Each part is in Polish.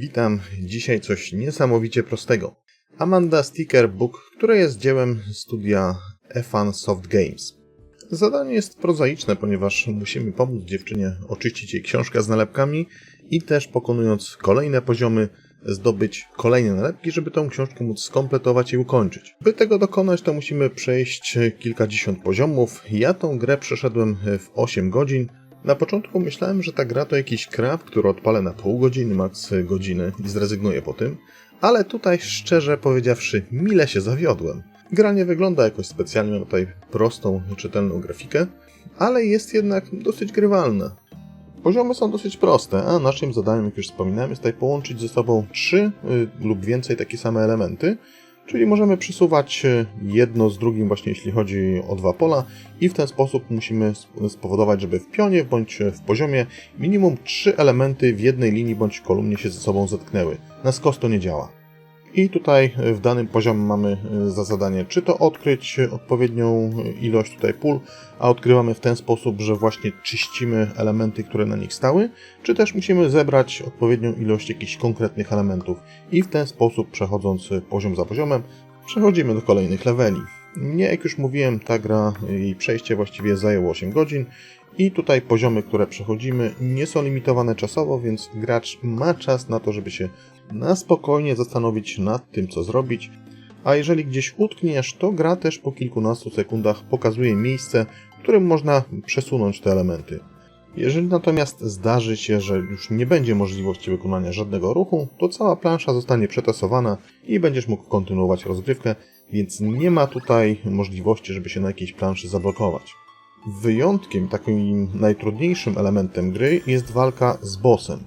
Witam. Dzisiaj coś niesamowicie prostego. Amanda Sticker Book, które jest dziełem studia Efan Soft Games. Zadanie jest prozaiczne, ponieważ musimy pomóc dziewczynie oczyścić jej książkę z nalepkami i też pokonując kolejne poziomy zdobyć kolejne nalepki, żeby tą książkę móc skompletować i ukończyć. By tego dokonać, to musimy przejść kilkadziesiąt poziomów. Ja tą grę przeszedłem w 8 godzin. Na początku myślałem, że ta gra to jakiś krab, który odpalę na pół godziny, maks godziny i zrezygnuję po tym, ale tutaj szczerze powiedziawszy mile się zawiodłem. Gra nie wygląda jakoś specjalnie, ma tutaj prostą, czytelną grafikę, ale jest jednak dosyć grywalna. Poziomy są dosyć proste, a naszym zadaniem, jak już wspominałem, jest tutaj połączyć ze sobą trzy y, lub więcej takie same elementy, czyli możemy przesuwać jedno z drugim właśnie jeśli chodzi o dwa pola i w ten sposób musimy sp- spowodować, żeby w pionie bądź w poziomie minimum trzy elementy w jednej linii bądź kolumnie się ze sobą zetknęły. Na skos to nie działa. I tutaj w danym poziomie mamy y, za zadanie czy to odkryć odpowiednią ilość tutaj pól, a odkrywamy w ten sposób, że właśnie czyścimy elementy, które na nich stały, czy też musimy zebrać odpowiednią ilość jakichś konkretnych elementów i w ten sposób przechodząc poziom za poziomem przechodzimy do kolejnych leveli. Mnie, jak już mówiłem, ta gra, jej przejście właściwie zajęło 8 godzin i tutaj poziomy, które przechodzimy nie są limitowane czasowo, więc gracz ma czas na to, żeby się na spokojnie zastanowić nad tym, co zrobić. A jeżeli gdzieś utkniesz, to gra też po kilkunastu sekundach pokazuje miejsce, w którym można przesunąć te elementy. Jeżeli natomiast zdarzy się, że już nie będzie możliwości wykonania żadnego ruchu, to cała plansza zostanie przetasowana i będziesz mógł kontynuować rozgrywkę, więc nie ma tutaj możliwości, żeby się na jakiejś planszy zablokować. Wyjątkiem, takim najtrudniejszym elementem gry jest walka z bossem.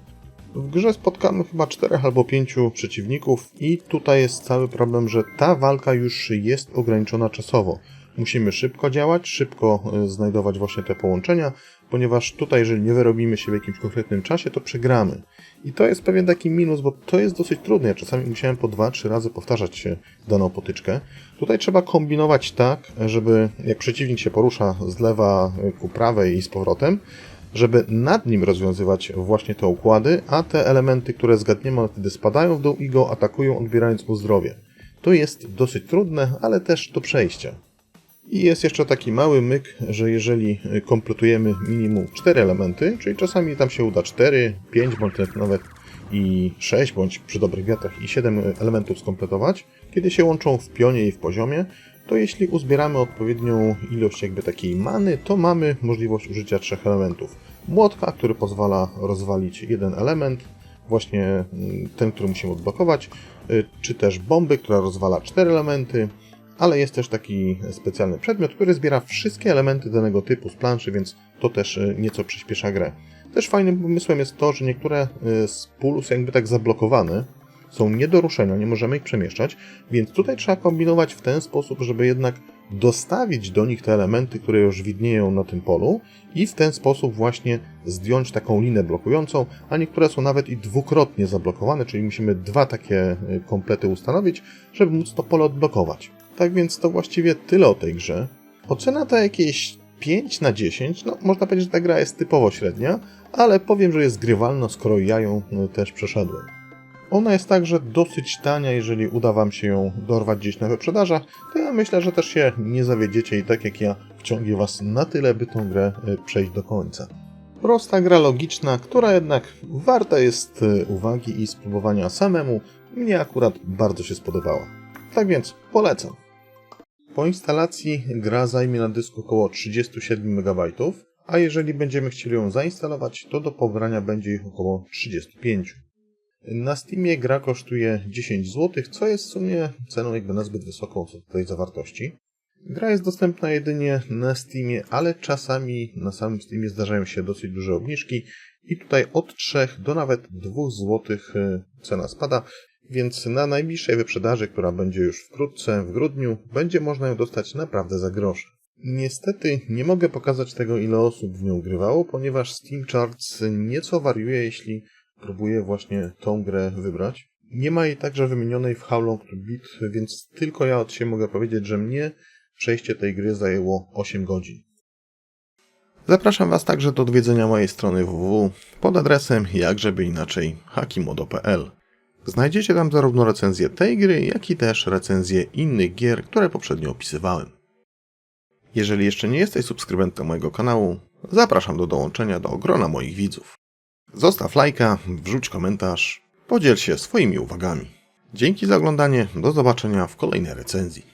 W grze spotkamy chyba czterech albo pięciu przeciwników i tutaj jest cały problem, że ta walka już jest ograniczona czasowo. Musimy szybko działać, szybko y, znajdować właśnie te połączenia, ponieważ tutaj, jeżeli nie wyrobimy się w jakimś konkretnym czasie, to przegramy. I to jest pewien taki minus, bo to jest dosyć trudne. Ja czasami musiałem po dwa, trzy razy powtarzać daną potyczkę. Tutaj trzeba kombinować tak, żeby jak przeciwnik się porusza z lewa ku prawej i z powrotem, żeby nad nim rozwiązywać właśnie te układy, a te elementy, które zgadniemy, one wtedy spadają w dół i go atakują, odbierając mu zdrowie. To jest dosyć trudne, ale też do przejścia. I jest jeszcze taki mały myk, że jeżeli kompletujemy minimum 4 elementy, czyli czasami tam się uda 4, 5 bądź nawet i 6, bądź przy dobrych wiatrach i 7 elementów skompletować, kiedy się łączą w pionie i w poziomie, to jeśli uzbieramy odpowiednią ilość jakby takiej many, to mamy możliwość użycia trzech elementów. Młotka, który pozwala rozwalić jeden element, właśnie mm, ten, który musimy odblokować, y, czy też bomby, która rozwala cztery elementy, ale jest też taki specjalny przedmiot, który zbiera wszystkie elementy danego typu z planszy, więc to też y, nieco przyspiesza grę. Też fajnym pomysłem jest to, że niektóre y, z pól są jakby tak zablokowane, są nie do ruszenia, nie możemy ich przemieszczać, więc tutaj trzeba kombinować w ten sposób, żeby jednak dostawić do nich te elementy, które już widnieją na tym polu i w ten sposób właśnie zdjąć taką linę blokującą, a niektóre są nawet i dwukrotnie zablokowane, czyli musimy dwa takie y, komplety ustanowić, żeby móc to pole odblokować. Tak więc to właściwie tyle o tej grze. Ocena to jakieś 5 na 10, no można powiedzieć, że ta gra jest typowo średnia, ale powiem, że jest grywalna, skoro ja ją y, też przeszedłem. Ona jest także dosyć tania, jeżeli uda Wam się ją dorwać gdzieś na wyprzedażach, to ja myślę, że też się nie zawiedziecie i tak jak ja wciągnie Was na tyle, by tą grę y, przejść do końca. Prosta gra logiczna, która jednak warta jest y, uwagi i spróbowania samemu. Mnie akurat bardzo się spodobała. Tak więc polecam. Po instalacji gra zajmie na dysku około 37 MB, a jeżeli będziemy chcieli ją zainstalować, to do pobrania będzie ich około 35. Na Steamie gra kosztuje 10 zł, co jest w sumie ceną jakby nazbyt wysoką tej zawartości. Gra jest dostępna jedynie na Steamie, ale czasami na samym Steamie zdarzają się dosyć duże obniżki i tutaj od 3 do nawet 2 zł cena spada, więc na najbliższej wyprzedaży, która będzie już wkrótce, w grudniu, będzie można ją dostać naprawdę za grosze. Niestety nie mogę pokazać tego, ile osób w nią grywało, ponieważ Steam Charts nieco wariuje, jeśli próbuję właśnie tą grę wybrać. Nie ma jej także wymienionej w How Long to Beat, więc tylko ja od siebie mogę powiedzieć, że mnie przejście tej gry zajęło 8 godzin. Zapraszam Was także do odwiedzenia mojej strony www pod adresem jakżeby inaczej hakimodo.pl. Znajdziecie tam zarówno recenzję tej gry, jak i też recenzję innych gier, które poprzednio opisywałem. Jeżeli jeszcze nie jesteś subskrybentem mojego kanału, zapraszam do dołączenia do grona moich widzów. Zostaw lajka, wrzuć komentarz, podziel się swoimi uwagami. Dzięki za oglądanie, do zobaczenia w kolejnej recenzji.